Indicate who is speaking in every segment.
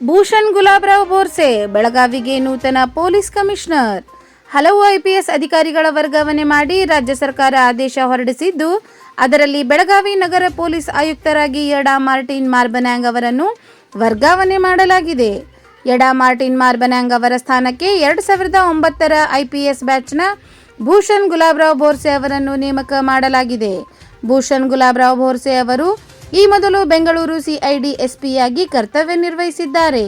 Speaker 1: ಭೂಷಣ್ ಗುಲಾಬ್ರಾವ್ ಬೋರ್ಸೆ, ಬೆಳಗಾವಿಗೆ ನೂತನ police commissioner. ಹಲವು ಐಪಿಎಸ್ ಅಧಿಕಾರಿಗಳ ವರ್ಗಾವಣೆ ಮಾಡಿ ರಾಜ್ಯ ಸರ್ಕಾರ ಆದೇಶ ಹೊರಡಿಸಿದ್ದು, ಅದರಲ್ಲಿ ಬೆಳಗಾವಿ ನಗರ ಪೊಲೀಸ್ ಆಯುಕ್ತರಾಗಿ ಯಡಾ ಮಾರ್ಟಿನ್ ಮಾರ್ಬನ್ಯಾಂಗ್ ಅವರನ್ನು ವರ್ಗಾವಣೆ ಮಾಡಲಾಗಿದೆ. ಯಡಾ ಮಾರ್ಟಿನ್ ಮಾರ್ಬನ್ಯಾಂಗ್ ಅವರ ಸ್ಥಾನಕ್ಕೆ ಎರಡು ಸಾವಿರದ ಒಂಬತ್ತರ ಐಪಿಎಸ್ ಬ್ಯಾಚ್ನ ಭೂಷಣ್ ಗುಲಾಬ್ರಾವ್ ಬೋರ್ಸೆ ಅವರನ್ನು ನೇಮಕ ಮಾಡಲಾಗಿದೆ. ಭೂಷಣ್ ಗುಲಾಬ್ರಾವ್ ಬೋರ್ಸೆ ಅವರು ಈ ಮೊದಲು ಬೆಂಗಳೂರು ಸಿಐಡಿ ಎಸ್ಪಿಯಾಗಿ ಕರ್ತವ್ಯ ನಿರ್ವಹಿಸಿದ್ದಾರೆ.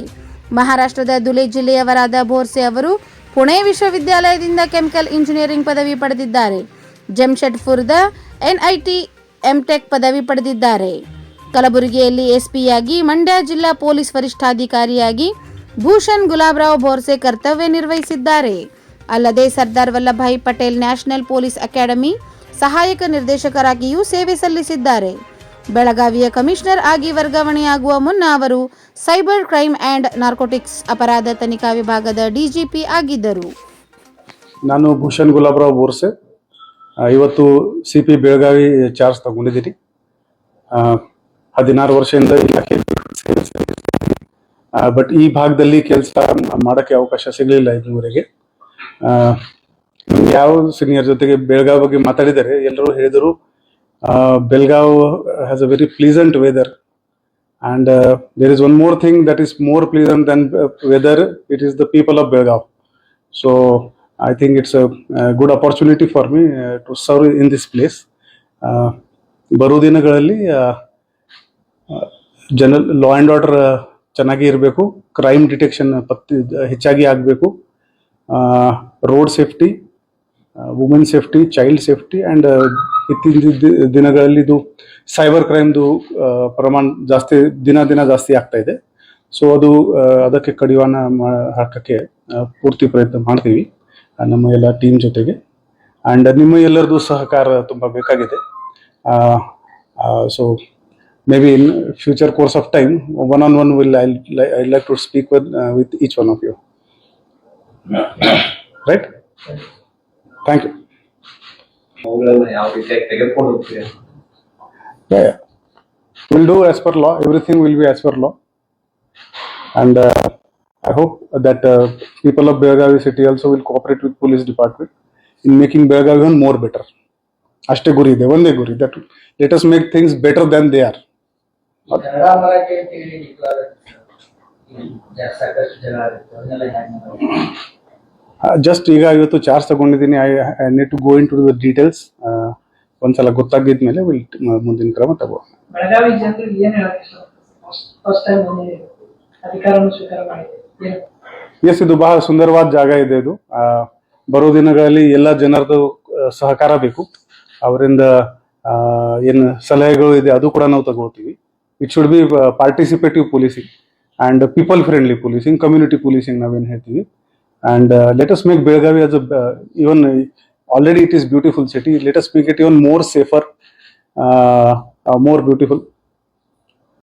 Speaker 1: ಮಹಾರಾಷ್ಟ್ರದ ಧುಲೆ ಜಿಲ್ಲೆಯವರಾದ ಬೋರ್ಸೆ ಅವರು ಪುಣೆ ವಿಶ್ವವಿದ್ಯಾಲಯದಿಂದ ಕೆಮಿಕಲ್ ಇಂಜಿನಿಯರಿಂಗ್ ಪದವಿ ಪಡೆದಿದ್ದಾರೆ. ಜಮ್ಶೆಡ್ಪುರದ ಎನ್ಐಟಿ ಎಂಟೆಕ್ ಪದವಿ ಪಡೆದಿದ್ದಾರೆ. ಕಲಬುರಗಿಯಲ್ಲಿ ಎಸ್ಪಿಯಾಗಿ ಮಂಡ್ಯ ಜಿಲ್ಲಾ ಪೊಲೀಸ್ ವರಿಷ್ಠಾಧಿಕಾರಿಯಾಗಿ ಭೂಷಣ್ ಗುಲಾಬ್ರಾವ್ ಬೋರ್ಸೆ ಕರ್ತವ್ಯ ನಿರ್ವಹಿಸಿದ್ದಾರೆ. ಅಲ್ಲದೆ Sardar Vallabhbhai Patel national police academy ಸಹಾಯಕ ನಿರ್ದೇಶಕರಾಗಿಯೂ ಸೇವೆ ಸಲ್ಲಿಸಿದ್ದಾರೆ. ಬೆಳಗಾವಿಯ ಕಮಿಷನರ್ ಆಗಿ ವರ್ಗಾವಣೆಯಾಗುವ ಮುನ್ನ ಅವರು ಸೈಬರ್ ಕ್ರೈಮ್ ಆ್ಯಂಡ್ ನಾರ್ಕೋಟಿಕ್ಸ್ ಅಪರಾಧ ತನಿಖಾ ವಿಭಾಗದ ಡಿಜಿಪಿ ಆಗಿದ್ದರು.
Speaker 2: ನಾನು ಭೂಷಣ್ ಗುಲಾಬ್ರಾವ್ ಬೋರ್ಸೆ. ಇವತ್ತು ಸಿ ಪಿ ಬೆಳಗಾವಿ ಚಾರ್ಜ್ ತಗೊಂಡಿದ್ದೀನಿ. ಹದಿನಾರು ವರ್ಷದಿಂದ ಇಲಾಖೆ ಬಟ್ ಈ ಭಾಗದಲ್ಲಿ ಕೆಲಸ ಮಾಡೋಕ್ಕೆ ಅವಕಾಶ ಸಿಗಲಿಲ್ಲ ಇದುವರೆಗೆ. ಯಾವ ಸೀನಿಯರ್ ಜೊತೆಗೆ ಬೆಳಗಾವಿ ಬಗ್ಗೆ ಮಾತಾಡಿದರೆ ಎಲ್ಲರೂ ಹೇಳಿದರು Belgaum has a very pleasant weather. and uh, there is one more thing that is more pleasant than uh, weather it is the people of Belgao. so i think it's a, a good opportunity for me uh, to serve in this place uh, ಬರೋ ದಿನಗಳಲ್ಲಿ general law and order ಚೆನ್ನಾಗಿ ಇರಬೇಕು crime detection ಪತ್ತೆ ಹೆಚ್ಚಾಗಿ ಆಗಬೇಕು road safety women safety child safety and ಇತ್ತೀಚಿನ ದಿನಗಳಲ್ಲಿ ಇದು ಸೈಬರ್ ಕ್ರೈಮ್ದು ಪ್ರಮಾಣ ಜಾಸ್ತಿ, ದಿನ ದಿನ ಜಾಸ್ತಿ ಆಗ್ತಾ ಇದೆ. ಸೊ ಅದು ಅದಕ್ಕೆ ಕಡಿವಾಣ ಹಾಕಕ್ಕೆ ಪೂರ್ತಿ ಪ್ರಯತ್ನ ಮಾಡ್ತೀವಿ ನಮ್ಮ ಎಲ್ಲ ಟೀಮ್ ಜೊತೆಗೆ. ಆ್ಯಂಡ್ ನಿಮ್ಮ ಎಲ್ಲರದ್ದು ಸಹಕಾರ ತುಂಬ ಬೇಕಾಗಿದೆ. So maybe in future course of time one on one will I I like to speak with with each one of you right thank you
Speaker 3: ಅವುಗಳನ್ನ ಯಾವ ರೀತಿಯಾಗಿ ತೆಗೆದುಕೊಂಡು ಹೋಗ್ತೀರಿ
Speaker 2: Yeah, yeah. We'll do as per law. Everything will be as per law. And uh, I hope that uh, people of Belgavi city also will cooperate with police department in making Belgavi even more better. ಅಷ್ಟೇ ಗುರಿ ಇದೆ ಒಂದೇ ಗುರಿ that let us make things better then they are
Speaker 4: Kannada Marathi ಅಂತ ಹೇಳಿ declare ಸಾಕಷ್ಟು ಜನ
Speaker 2: Just ಈಗ ಇವತ್ತು ಚಾರ್ಜ್ ತಗೊಂಡಿದ್ದೀನಿ. I I need to go into the details ಒಂದ್ಸಲ ಗೊತ್ತಾಗಿದ್ಮೇಲೆ ವಿಲ್ ಮುಂದಿನ ಕ್ರಮ ತಗೋ. ಎಸ್ ಇದು ಬಹಳ ಸುಂದರವಾದ ಜಾಗ ಇದೆ ಇದು. ಬರೋ ದಿನಗಳಲ್ಲಿ ಎಲ್ಲ ಜನರದು ಸಹಕಾರ ಬೇಕು. ಅವರಿಂದ ಏನು ಸಲಹೆಗಳು ಇದೆ ಅದು ಕೂಡ ನಾವು ತಗೋತೀವಿ. It should be participative policing and people friendly policing community policing ನಾವೇನು ಹೇಳ್ತೀವಿ. and uh, let us make Belgavi as a uh, even uh, already it is beautiful city. Let us make it even more safer, uh, uh, more beautiful.